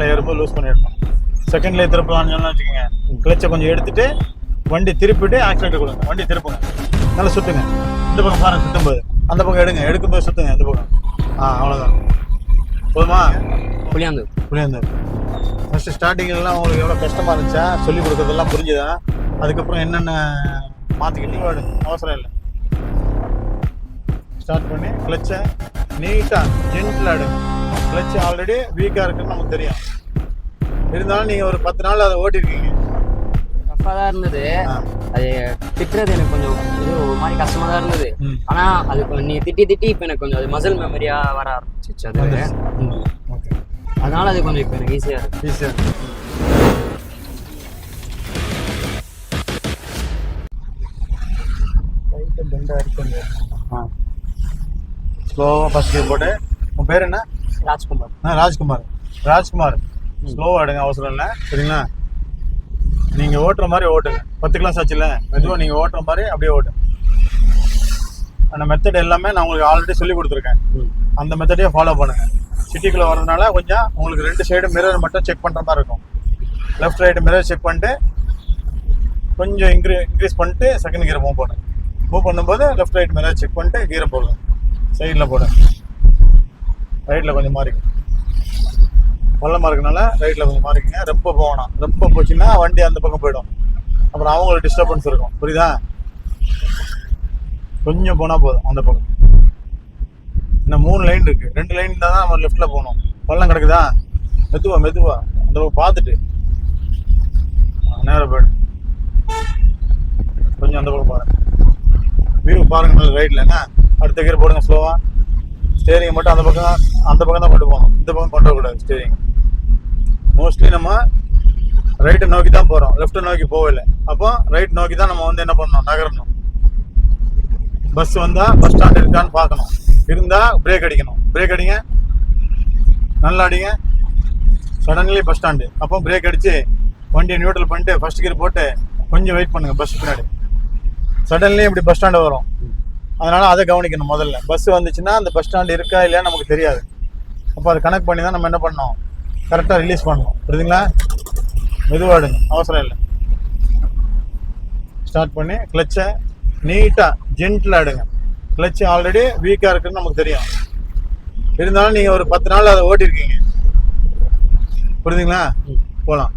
மேலே ஏறும்போது லூஸ் பண்ணிடணும். செகண்ட்லேயே திருப்பலாம்னு சொன்னா வச்சுக்கோங்க. கிளச்சை கொஞ்சம் எடுத்துட்டு வண்டி திருப்பிட்டு ஆக்சிலேட்டர் கொடுங்க. வண்டி திருப்புங்க. நல்லா சுத்துங்க. இந்த பக்கம் பாருங்க சுத்தும் போது அந்த பக்கம் எடுங்க. எடுக்கும்போது சுத்துங்க இந்த பக்கம். ஆ அவ்வளோதான் போதுமா? புளியாந்து புரியுது ஃபஸ்ட்டு ஸ்டார்டிங்லாம் உங்களுக்கு எவ்வளோ கஷ்டமாக இருந்துச்சா? சொல்லி கொடுக்குறதெல்லாம் புரிஞ்சுதா? அதுக்கப்புறம் என்னென்ன மாற்றிக்கிட்டீங்க அவசரம் இல்லை. ஸ்டார்ட் பண்ணி கிளச்சை நீட்டாக ஜென்டில் ஆடுங்க கிளச்சு ஆல்ரெடி வீக்காக இருக்குன்னு நமக்கு தெரியும். இருந்தாலும் நீங்கள் ஒரு பத்து நாள் அதை ஓட்டிருக்கீங்க. டஃப்பாக தான் இருந்தது. ஆ. அது திட்டுறது எனக்கு கொஞ்சம் இது ஒரு மாதிரி கஷ்டமா தான் இருந்தது. ம். ஆனா அது கொஞ்சம் நீ திட்டி திட்டி இப்போ எனக்கு கொஞ்சம் அது மசில் மெமரியா வர ஆரம்பிச்சிச்சு அது. அதனால அது கொஞ்சம் இப்போ எனக்கு ஈஸியா இருக்கு. ஈஸியாக ஆ ஸ்லோவாக ஃபஸ்ட் கியர் போட்டு உன் பேர் என்ன? ராஜ்குமார். ஆ ராஜ்குமார். ராஜ்குமார் ஸ்லோவாக எடுங்க அவசரம் இல்லை. சரிங்களா? நீங்கள் ஓட்டுற மாதிரி ஓட்டுங்க. பத்து கிளாஸ் ஆச்சுல்ல மெதுவாக நீங்கள் ஓட்டுற மாதிரி அப்படியே ஓட்டுங்க அந்த மெத்தட் எல்லாமே நான் உங்களுக்கு ஆல்ரெடி சொல்லி கொடுத்துருக்கேன். அந்த மெத்தடையே ஃபாலோ பண்ணுங்க. சிட்டிக்குள்ளே வரதுனால கொஞ்சம் உங்களுக்கு ரெண்டு சைடு மிரர் மட்டும் செக் பண்ணுற மாதிரி இருக்கும். லெஃப்ட் ரைட்டு மிரர் செக் பண்ணிட்டு கொஞ்சம் இன்க்ரீ இன்க்ரீஸ் பண்ணிட்டு செகண்ட் கியர் மூவ் பண்ணுங்க. மூவ் பண்ணும்போது லெஃப்ட் ரைட் மிரர் செக் பண்ணிட்டு கீரை போடுங்க. சைடில் போடுங்க. ரைட்டில் கொஞ்சம் மாறிக்கும் பள்ளமாக இருக்கனால ரைட்டில் கொஞ்சம் மாறிக்கங்க. ரொம்ப போகணும். ரொம்ப போச்சுன்னா வண்டி அந்த பக்கம் போயிடும். அப்புறம் அவங்களுக்கு டிஸ்டர்பன்ஸ் இருக்கும். புரியுதா? கொஞ்சம் போனால் போதும் அந்த பக்கம். இன்னும் மூணு லைன் இருக்குது ரெண்டு லைன் இருந்தால் தான் நம்ம லெஃப்ட்டில் போகணும். பள்ளம் கிடக்குதா? மெதுவா மெதுவா. அந்த பக்கம் பார்த்துட்டு. நேரம் போயிடும் கொஞ்சம் அந்த பக்கம் பாருங்கள் வியூ பாருங்க ரைட்டில் என்ன? அடுத்த கீர் போடுங்க ஸ்லோவாக ஸ்டேரிங் மட்டும் அந்த பக்கம் அந்த பக்கம் தான் கொண்டு போகணும். இந்த பக்கம் கொண்டு வரக்கூடாது ஸ்டேரிங் மோஸ்ட்லி நம்ம ரைட்டை நோக்கி தான் போகிறோம் லெஃப்ட்டை நோக்கி போகல. அப்போ ரைட் நோக்கி தான் நம்ம வந்து என்ன பண்ணணும்? நகரணும். பஸ் வந்தால் பஸ் ஸ்டாண்ட் இருக்கான்னு பார்க்கணும். இருந்தால் பிரேக் அடிக்கணும். பிரேக் அடிங்க. நல்லா அடிங்க. சடன்லி பஸ் ஸ்டாண்டு அப்போ பிரேக் அடித்து வண்டியை நியூட்ரல் பண்ணிட்டு ஃபர்ஸ்ட் கியர் போட்டு கொஞ்சம் வெயிட் பண்ணுங்கள் பஸ் பின்னாடி. சடன்லி இப்படி பஸ் ஸ்டாண்டு வரும். அதனால அதை கவனிக்கணும் முதல்ல. பஸ் வந்துச்சுன்னா அந்த பஸ் ஸ்டாண்ட் இருக்கா இல்லையா நமக்கு தெரியாது. அப்போ அதை கனெக்ட் பண்ணி தான் நம்ம என்ன பண்ணோம் கரெக்டாக ரிலீஸ் பண்ணணும். புரியுதுங்களா? மெதுவாடுங்க அவசரம் இல்லை. ஸ்டார்ட் பண்ணி கிளச்சை நீட்டாக ஜென்டில் ஆடுங்க கிளச்சு ஆல்ரெடி வீக்காக இருக்குன்னு நமக்கு தெரியும். இருந்தாலும் நீங்கள் ஒரு பத்து நாள் அதை ஓட்டியிருக்கீங்க புரியுதுங்களா? போகலாம்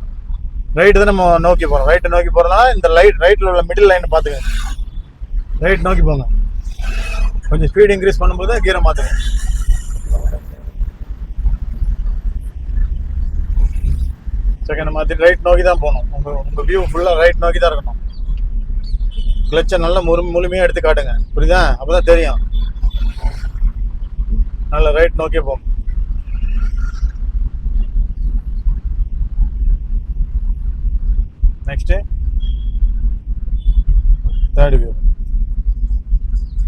ரைட்டு தான் நம்ம நோக்கி போகிறோம் ரைட்டை நோக்கி போகிறதுனால இந்த லைட் ரைட்டில் உள்ள மிடில் லைனை பார்த்துக்கோங்க. ரைட் நோக்கி போங்க. கொஞ்சம் ஸ்பீட் இன்க்ரீஸ் பண்ணும்போது கீரை மாற்றுங்க செகண்ட் மாற்றி ரைட் நோக்கி தான் போகணும். உங்கள் உங்கள் வியூ ஃபுல்லாக ரைட் நோக்கி தான் இருக்கணும். கிளச்சை நல்லா முழு முழுமையாக எடுத்து காட்டுங்க. புரியுதா? அப்போ தான் தெரியும். நல்ல ரைட் நோக்கி போகும் நெக்ஸ்ட்டு தேர்ட் வியூ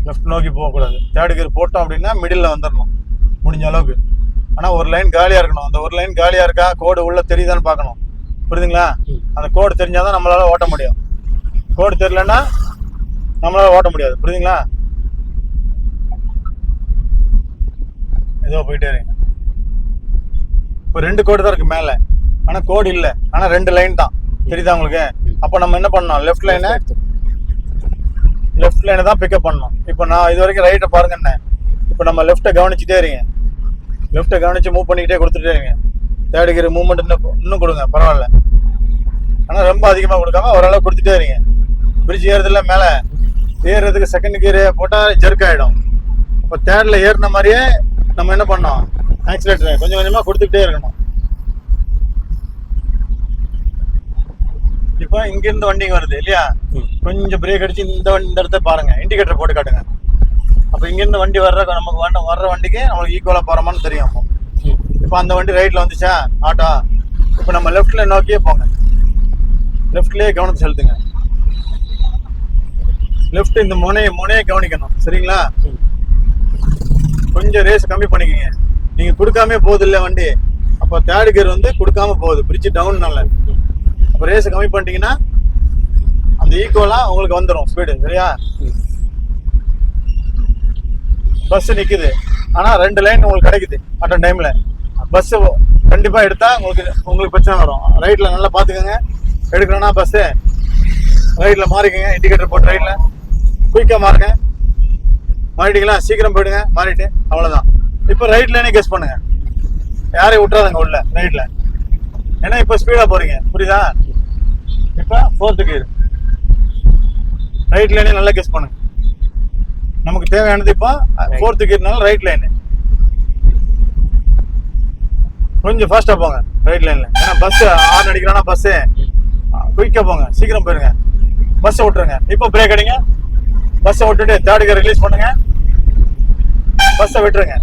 லெஃப்ட் நோக்கி போகக்கூடாது. தேர்டு கியர் போட்டோம் அப்படின்னா மிடில் வந்துடணும் முடிஞ்ச அளவுக்கு. ஆனால் ஒரு லைன் காலியாக இருக்கணும். அந்த ஒரு லைன் காலியாக இருக்கா? கோடு உள்ள தெரியுதான்னு பார்க்கணும். புரியுதுங்களா? அந்த கோடு தெரிஞ்சால் தான் நம்மளால ஓட்ட முடியும். கோடு தெரியலன்னா நம்மளால ஓட்ட முடியாது. புரியுதுங்களா? ஏதோ போயிட்டே இருங்க இப்போ ரெண்டு கோடு தான் இருக்கு மேலே. ஆனால் கோடு இல்லை. ஆனால் ரெண்டு லைன் தான். தெரியுதா உங்களுக்கு? அப்போ நம்ம என்ன பண்ணோம் லெஃப்ட் லைனை லெஃப்ட் லைனை தான் பிக்கப் பண்ணணும். இப்போ நான் இது வரைக்கும் ரைட்டை பாருங்கண்ணே இப்போ நம்ம லெஃப்ட்டை கவனிச்சுட்டே இருங்க. லெஃப்ட்டை கவனிச்சு மூவ் பண்ணிக்கிட்டே கொடுத்துட்டே இருங்க. தேர்ட் கியர் மூவ்மெண்ட் இன்னும் இன்னும் கொடுங்க பரவாயில்ல. ஆனால் ரொம்ப அதிகமாக கொடுக்காம ஓரளவு கொடுத்துட்டே இருங்க. பிரிட்ஜ் ஏறுறதுல மேலே ஏறுறதுக்கு செகண்ட் கியர் போட்டால் ஜெர்க் ஆகிடும் இப்போ தேர்டில் ஏறின மாதிரியே நம்ம என்ன பண்ணோம் ஆக்சிலேட்டர் கொஞ்சம் கொஞ்சமாக கொடுத்துக்கிட்டே இருக்கணும். இப்போ இங்கேருந்து வண்டிங்க வருது இல்லையா? கொஞ்சம் பிரேக் அடிச்சு இந்த வண்டி இந்த இடத்த பாருங்க. இண்டிகேட்டர் போட்டு காட்டுங்க. அப்போ இங்கேருந்து வண்டி வர்ற நமக்கு வண்ட வர்ற வண்டிக்கு நம்மளுக்கு ஈக்குவலாக போகிறோமான்னு தெரியும் அப்போ. இப்போ அந்த வண்டி ரைட்டில் வந்துச்சா? ஆட்டோ. இப்போ நம்ம லெஃப்ட்டில் நோக்கியே போங்க. லெஃப்ட்லேயே கவனத்தை செலுத்துங்க. லெஃப்ட் இந்த முனையை முனையை கவனிக்கணும். சரிங்களா? கொஞ்சம் ரேஸ் கம்மி பண்ணிக்கங்க. நீங்கள் கொடுக்காம போகுது வண்டி. அப்போ தேர்ட் கியர் வந்து கொடுக்காம போகுது. பிரிட்ஜ் டவுன்னால அப்போ ரேஸ் கம்மி பண்ணிட்டீங்கன்னா அந்த ஈக்குவலா உங்களுக்கு வந்துடும் ஸ்பீடு சரியா? பஸ் நிக்குது. ஆனா ரெண்டு லைன் உங்களுக்கு கிடைக்குது அட் டைம்ல பஸ் கண்டிப்பா எடுத்தா உங்களுக்கு உங்களுக்கு பிரச்சனை வரும். ரைட்ல நல்லா பாத்துக்கோங்க எடுக்கணும்னா பஸ்ஸு ரைட்ல மாறிக்கோங்க. இண்டிகேட்டர் போட்டு ரைட்ல குயிக்கா மாறுங்க. மாறிட்டீங்களா சீக்கிரம் போயிடுங்க. மாறிட்டு அவ்வளவுதான். இப்போ ரைட் லைனே கெஸ் பண்ணுங்க. யாரையும் விட்டுறாதுங்க உள்ள ரைட்ல ஏன்னா இப்போ ஸ்பீடா போறீங்க. புரியுதா? இப்போ ஃபோர்த்து கீர் ரைட் லைனே நல்லா கெஸ் பண்ணுங்க. நமக்கு தேவையானது இப்போ ஃபோர்த்து கியர்னால ரைட் லைன் கொஞ்சம் ஃபாஸ்டா போங்க ரைட் லைன்ல ஏன்னா பஸ் ஆன் அடிக்கிறானா பஸ் குயிக்கா போங்க சீக்கிரம் போயிருங்க. பஸ்ஸை விட்டுருங்க. இப்போ பிரேக் அடிங்க. பஸ்ஸை விட்டுட்டு தேர்ட் கியர் ரிலீஸ் பண்ணுங்க. பஸ்ஸை விட்டுருங்க.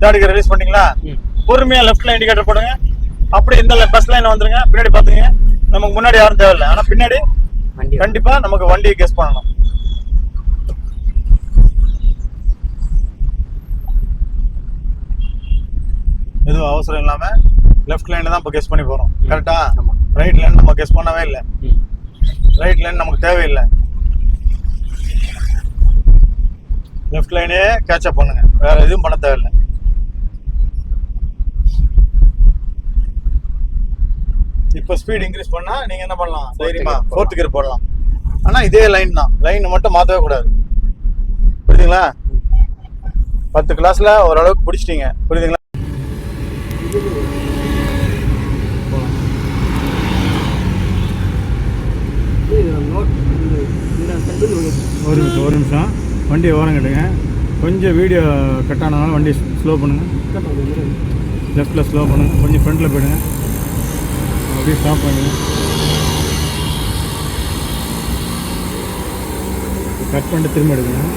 தேர்ட் கியர் ரிலீஸ் பண்ணீங்களா ம். பொறுமையா லெஃப்ட்ல இண்டிகேட்டர் போடுங்க. அப்படி இந்த பஸ் லைன் வந்துருங்க. பின்னாடி பாத்துங்க நமக்கு முன்னாடி யாரும் தேவையில்லை. ஆனா பின்னாடி கண்டிப்பா நமக்கு வண்டியை கெஸ் பண்ணணும். எதுவும் அவசரம் இல்லாம லெஃப்ட் லைன் தான் இப்போ கெஸ் பண்ணி போறோம். கரெக்டா. ரைட் லைன் நம்ம கெஸ் பண்ணவே இல்லை. ரைட் லைன் நமக்கு தேவையில்லை. லெஃப்ட் லைனே கேட்ச் அப் பண்ணுங்க. வேற எதுவும் பண்ண தேவையில்லை. இப்போ ஸ்பீட் இன்க்ரீஸ் பண்ணா நீங்க என்ன பண்ணலாம்? தைரியமா gear ஃபோர்த் கியர் போடலாம். ஆனா இதே லைன் தான். லைன் மட்டும் மாத்தவே கூடாது. புரியுதுங்களா? பத்து கிளாஸ்ல ஓரளவுக்கு பிடிச்சிட்டீங்க. புரியுதுங்களா? ஒரு நிமிஷம் ஒரு நிமிஷம். வண்டியை ஓரம் கட்டுங்க. கொஞ்சம் வீடியோ கட் ஆனதால வண்டி ஸ்லோ பண்ணுங்க. லெஃப்ட்டில் ஸ்லோ பண்ணுங்க. கொஞ்சம் ஃப்ரண்ட்டில் போயிடுங்க. அப்படியே ஸ்டாப் பண்ணி கட் பண்ணிட்டு திரும்ப எடுக்கணும்.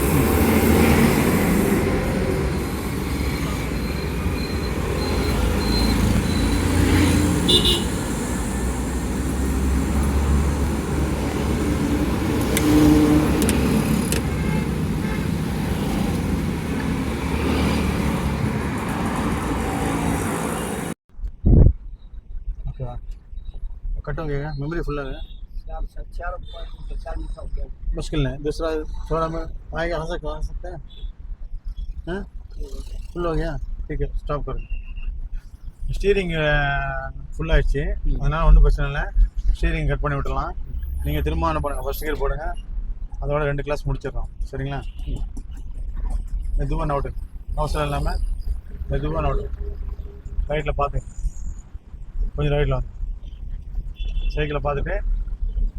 कटोगे मेमोरी फुल है मुश्किल नहीं दूसरा थोड़ा में आएगा हंस सकते हंस सकते हैं हैं फुल हो गया ठीक है ஸ்டாப் करो ஸ்டீரிங் ஃபுல் ஆயிடுச்சு அதனால ஒன்றும் பிரச்சனை இல்லை ஸ்டீரிங் கட் பண்ணி விட்டுலாம் நீங்கள் திரும்ப என்ன பண்ணுங்கள் ஃபர்ஸ்ட் கியர் போடுங்க அதோட ரெண்டு கிளாஸ் முடிச்சிடுறோம் சரிங்களா மெதுவாக நோட்டு அவசரம் இல்லாமல் மெதுவாக நோட்டு ரைட்டில் பார்த்து கொஞ்சம் ரைட்டில் வந்து சைக்கிளை பார்த்துட்டு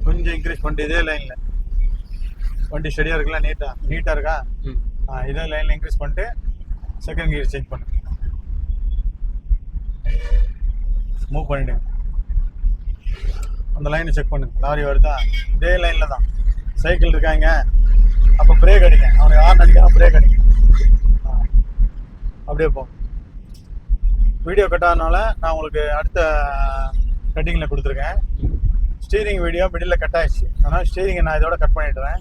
கொஞ்சம் இன்க்ரீஸ் பண்ணிட்டு இதே லைனில் வண்டி ஸ்டடியாக இருக்குல்ல நீட்டாக நீட்டாக இருக்கா. ஆ இதே லைனில் இன்க்ரீஸ் பண்ணிட்டு செகண்ட் கியர் சேஞ்ச் பண்ணு. மூவ் பண்ணிட்டு அந்த லைனை செக் பண்ணு. லாரி வருதா? இதே லைனில் தான். சைக்கிள் இருக்காங்க அப்போ பிரேக் அடிங்க அவனுக்கு ஆன் அடிக்கலாம் பிரேக் அடிங்க. அப்படியே போ. வீடியோ கட் ஆனனால நான் உங்களுக்கு அடுத்த கட்டிங்கில் கொடுத்துருக்கேன். ஸ்டீரிங் வீடியோ மிடில் கட் ஆயிடுச்சு. ஆனால் ஸ்டீரிங்கை நான் இதோட கட் பண்ணிடுறேன்.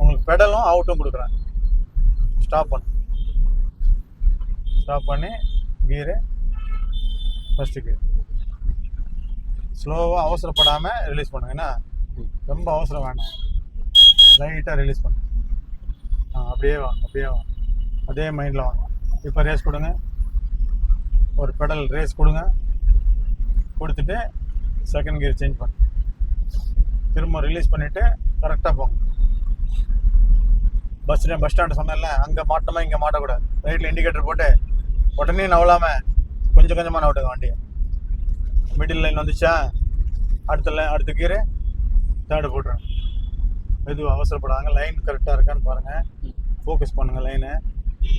உங்களுக்கு பெடலும் அவுட்டும் கொடுக்குறேன். ஸ்டாப் பண்ணு. ஸ்டாப் பண்ணி கீரு ஃபஸ்ட்டு கீர் ஸ்லோவாக அவசரப்படாமல் ரிலீஸ் பண்ணுங்க. என்ன? ரொம்ப அவசரம் வேண்டாம் லைட்டாக ரிலீஸ் பண்ணு. ஆ அப்படியே வாங்க அப்படியே வாங்க அதே மைண்டில் வாங்க இப்போ ரேஸ் கொடுங்க. ஒரு பெடல் ரேஸ் கொடுங்க. கொடுத்துட்டு செகண்ட் கியர் சேஞ்ச் பண்ணி. திரும்ப ரிலீஸ் பண்ணிவிட்டு கரெக்டாக போங்க. பஸ் பஸ் ஸ்டாண்டு சொன்னேன்ல அங்கே மாட்டோமா இங்கே மாட்டக்கூடாது. ரைட்டில் இண்டிகேட்டர் போட்டு உடனே நவலாமல் கொஞ்சம் கொஞ்சமாக நவட்டுங்க வண்டியை. மிடில் லைன் வந்துச்சா அடுத்த லைன் அடுத்த கீரு தேர்டு போட்டுருங்க. எதுவும் அவசரப்படாங்க லைன் கரெக்டாக இருக்கான்னு பாருங்கள் ஃபோக்கஸ் பண்ணுங்கள் லைனு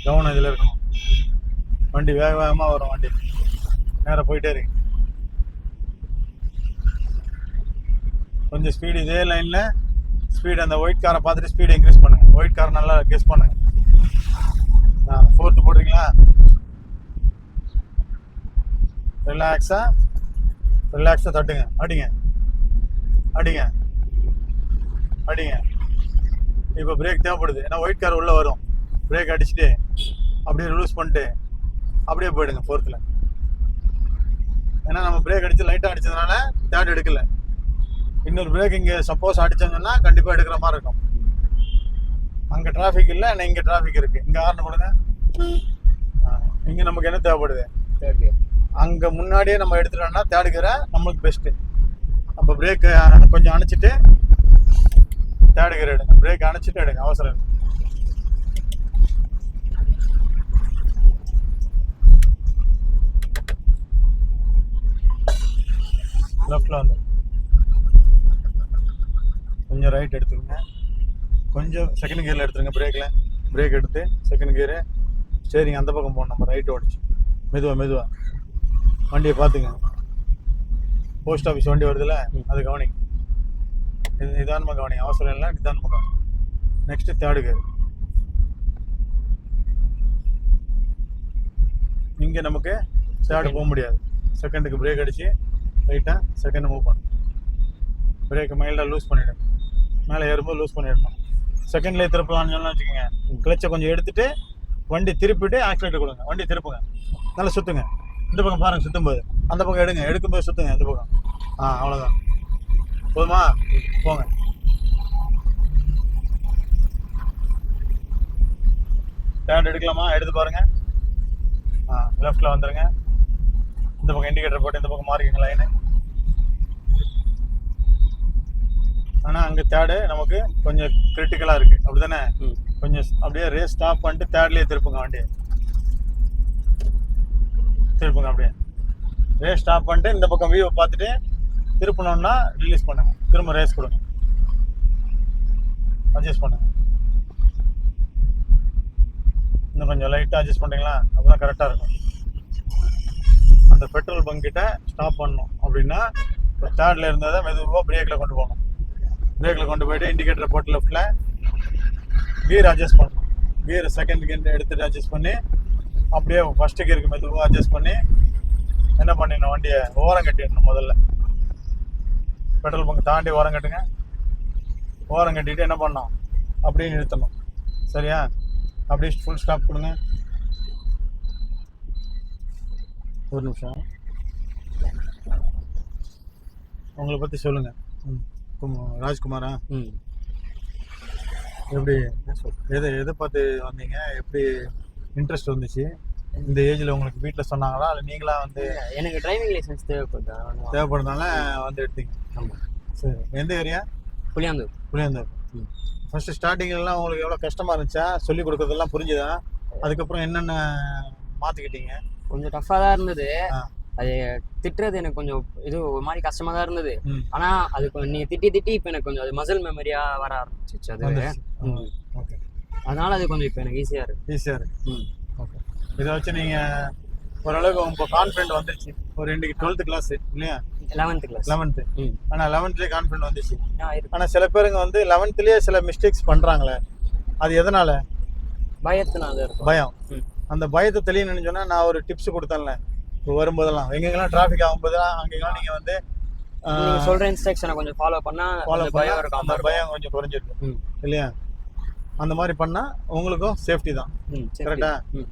கவனம் இதில் இருக்கணும். வண்டி வேக வேகமாக வரும் வண்டி. நேராக போயிட்டே இருக்கு. கொஞ்சம் ஸ்பீடு இதே லைனில் ஸ்பீடு அந்த ஒயிட் காரை பார்த்துட்டு ஸ்பீடு இன்க்ரீஸ் பண்ணுங்க. ஒயிட் கார் நல்லா கெஸ் ஆ ஃபோர்த்து போடுறீங்களா? ரிலாக்ஸாக ரிலாக்ஸாக தட்டுங்க. அடிங்க. அடிங்க. அடிங்க. இப்போ பிரேக் தேவைப்படுது. ஏன்னா ஒயிட் கார் உள்ளே வரும். பிரேக் அடிச்சுட்டு அப்படியே ரிலூஸ் பண்ணிட்டு அப்படியே போயிடுங்க ஃபோர்த்தில் ஏன்னா நம்ம பிரேக் அடித்து லைட்டாக அடித்ததுனால தேர்ட் எடுக்கலை. இன்னொரு பிரேக் இங்கே சப்போஸ் அடிச்சாங்கன்னா கண்டிப்பாக எடுக்கிற மாதிரி இருக்கும். அங்கே டிராஃபிக் இல்லை ஆனால் இங்கே டிராஃபிக் இருக்குது இங்கே ஹார்ன் கொடுங்க இங்கே நமக்கு என்ன தேவைப்படுது? அங்கே முன்னாடியே நம்ம எடுத்துட்டோம்னா தேர்ட் கியரை நம்மளுக்கு பெஸ்ட்டு நம்ம பிரேக்கு கொஞ்சம் அணைச்சிட்டு தேர்ட் கியர் எடுங்க. பிரேக் அணைச்சிட்டு எடுங்க அவசரம். லெஃப்டில் வந்து கொஞ்சம் ரைட் எடுத்துக்கோங்க. கொஞ்சம் செகண்ட் கியரில் எடுத்துருங்க பிரேக்கில் பிரேக் எடுத்து செகண்ட் கியரு ஸ்டேரிங் அந்த பக்கம் போகணும் நம்ம ரைட்டு ஓடிச்சு. மெதுவாக மெதுவாக வண்டியை பார்த்துங்க. போஸ்ட் ஆஃபீஸ் வண்டி வருதுல்ல அது கவனிங்க. இது நிதானமாக கவனிங்க. அவசரம் இல்லை நிதானமாக கவனிங்க. நெக்ஸ்ட்டு தேர்டு கியர் இங்கே நமக்கு தேர்டு போக முடியாது. செகண்டுக்கு பிரேக் அடித்து ரைட்டாக செகண்ட் மூவ் பண்ணும் பிரேக்கை மைல்டாக லூஸ் பண்ணிவிடுங்க மேலே ஏறும்போது லூஸ் பண்ணிடணும் செகண்ட்லேயே திருப்பலாம்னு சொன்னா வச்சுக்கோங்க. கிளச்சை கொஞ்சம் எடுத்துட்டு வண்டி திருப்பிட்டு ஆக்சிலேட்டர் கொடுங்க. வண்டி திருப்புங்க. நல்லா சுற்றுங்க இந்த பக்கம் பாருங்க சுற்றும் போது அந்த பக்கம் எடுங்க. எடுக்கும்போது சுற்றுங்க இந்த பக்கம். ஆ அவ்வளோதான் போதுமா? போங்க. ஸ்டாண்ட் எடுக்கலாமா? எடுத்து பாருங்க. ஆ லெஃப்டில் வந்துடுங்க இந்த பக்கம் இண்டிகேட்டர் போட்டு இந்த பக்கம் மாறிக்கங்க லைனு ஆனால் அங்கே தேர்டு நமக்கு கொஞ்சம் கிரிட்டிக்கலாக இருக்குது அப்படி தானே கொஞ்சம் அப்படியே ரேஸ் ஸ்டாப் பண்ணிட்டு தேர்ட்லேயே திருப்புங்க வண்டியை. திருப்புங்க அப்படியே. ரேஸ் ஸ்டாப் பண்ணிட்டு இந்த பக்கம் வியூவை பார்த்துட்டு திருப்பணும்னா ரிலீஸ் பண்ணுங்க. திரும்ப ரேஸ் கொடுங்க. அட்ஜஸ்ட் பண்ணுங்க. இன்னும் கொஞ்சம் லைட்டாக அட்ஜஸ்ட் பண்ணுறீங்களா அப்போ தான் கரெக்டாக இருக்கும். அந்த பெட்ரோல் பங்க் கிட்ட ஸ்டாப் பண்ணணும். அப்படின்னா தேர்டில் இருந்ததை மெதுவாக பிரேக்கில் கொண்டு போகணும். பிரேக்கில் கொண்டு போயிட்டு இண்டிகேட்டர் போட்டு லெஃப்டில் கீர் அட்ஜஸ்ட் பண்ணணும் கீர் செகண்ட் கியர் எடுத்துகிட்டு அட்ஜஸ்ட் பண்ணி அப்படியே ஃபஸ்ட்டு கீருக்கு மெதுவாக அட்ஜஸ்ட் பண்ணி என்ன பண்ணிடணும்? வண்டியை ஓரம் கட்டிடணும் முதல்ல. பெட்ரோல் பங்க் தாண்டி ஓரம் கட்டுங்க. ஓரம் கட்டிட்டு என்ன பண்ணோம் அப்படியே நிறுத்தணும். சரியா? அப்படியே ஃபுல் ஸ்டாப் கொடுங்க. ஒரு நிமிஷம். உங்களை பற்றி சொல்லுங்கள் ம். கும- ராஜ்குமாரா? ம். எப்படி எதை எதை பார்த்து வந்தீங்க? எப்படி இன்ட்ரெஸ்ட் வந்துச்சு? இந்த ஏஜ்ல உங்களுக்கு வீட்டில் சொன்னாங்களா? இல்லை நீங்களா வந்து எனக்கு டிரைவிங் லைசென்ஸ் தேவைப்படுதா தேவைப்படுறதுனால வந்து எடுத்தீங்க. ஆமாம் சரி. எந்த ஏரியா புளியாந்தூர். புளியந்தூர். ம். ஃபர்ஸ்ட் ஸ்டார்டிங்லாம் உங்களுக்கு எவ்வளோ கஷ்டமா இருந்துச்சா? சொல்லி கொடுக்கறதெல்லாம் புரிஞ்சுதா? அதுக்கப்புறம் என்னென்ன மாற்றிக்கிட்டீங்க கொஞ்சம் டஃப்பாக தான் இருந்தது. அது திட்டுறது எனக்கு கொஞ்சம் இது ஒரு மாதிரி கஷ்டமா தான் இருந்தது. ம். ஆனா அது கொஞ்சம் நீங்க திட்டி திட்டி இப்போ எனக்கு கொஞ்சம் அது மசில் மெமரியா வர ஆரம்பிச்சிச்சு அது. ஓகே அதனால அது கொஞ்சம் இப்போ எனக்கு ஈஸியா இருக்கு. ஈஸியாக இருக்கு. ம். ஓகே இதை வச்சு நீங்கள் ஓரளவுக்கு உங்கள் கான்ஃபிடென்ட் வந்துருச்சு. ஒரு இன்னைக்கு டுவெல்த்து கிளாஸ் இல்லையா? லெவன்த் கிளாஸ் லெவன்த்து ம். ஆனால் லெவன்த்லேயே கான்ஃபிடென்ட் வந்துச்சு. ஆ, இருக்கு. ஆனால் சில பேருங்க வந்து லெவன்த்லேயே சில மிஸ்டேக்ஸ் பண்ணுறாங்களே அது எதனால? பயத்தினால பயம். அந்த பயத்தை தெளியணும்னு சொன்னால் நான் ஒரு டிப்ஸ் கொடுத்தேன்ல இப்போ வரும்போதெல்லாம் எங்கெங்கெல்லாம் டிராஃபிக் ஆகும்போதெல்லாம் அங்கெல்லாம் நீங்கள் வந்து சொல்ற இன்ஸ்ட்ரக்ஷனை கொஞ்சம் ஃபாலோ பண்ணா ஃபாலோ பயம் இருக்கும் அந்த பயம் கொஞ்சம் குறைஞ்சிருக்கும் இல்லையா? அந்த மாதிரி பண்ணால் உங்களுக்கும் சேஃப்டி தான். ம் சரி கரெக்டா ம்.